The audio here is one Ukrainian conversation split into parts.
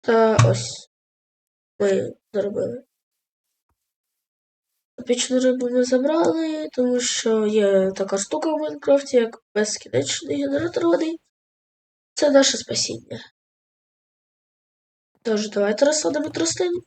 Та ось ми зробили. Епічну рибу ми забрали, тому що є така штука в Майнкрафті, як безкінечний генератор води. Це наше спасіння. Тож, давайте розсадимо тростину.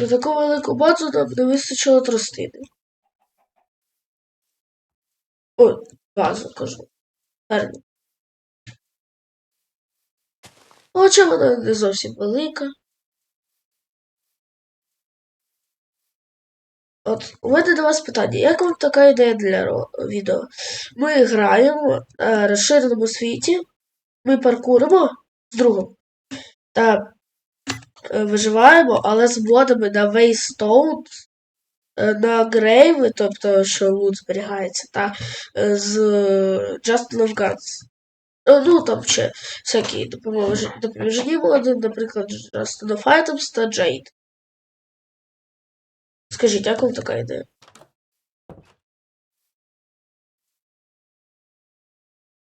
На таку велику базу нам не вистачило тростини. О, базу кажу. Гарно. Хоча вона не зовсім велика. От, у мене до вас питання. Як вам така ідея для відео? Ми граємо на розширеному світі, ми паркуримо з другом та е, виживаємо, але з модами на е, на грейви, тобто, що лут зберігається, та е, з е, Just Love Guns. Е, Ну, там ще всякі допоміжні молоді, наприклад, Just Love Items та Jade. Скажіть, як вам така ідея?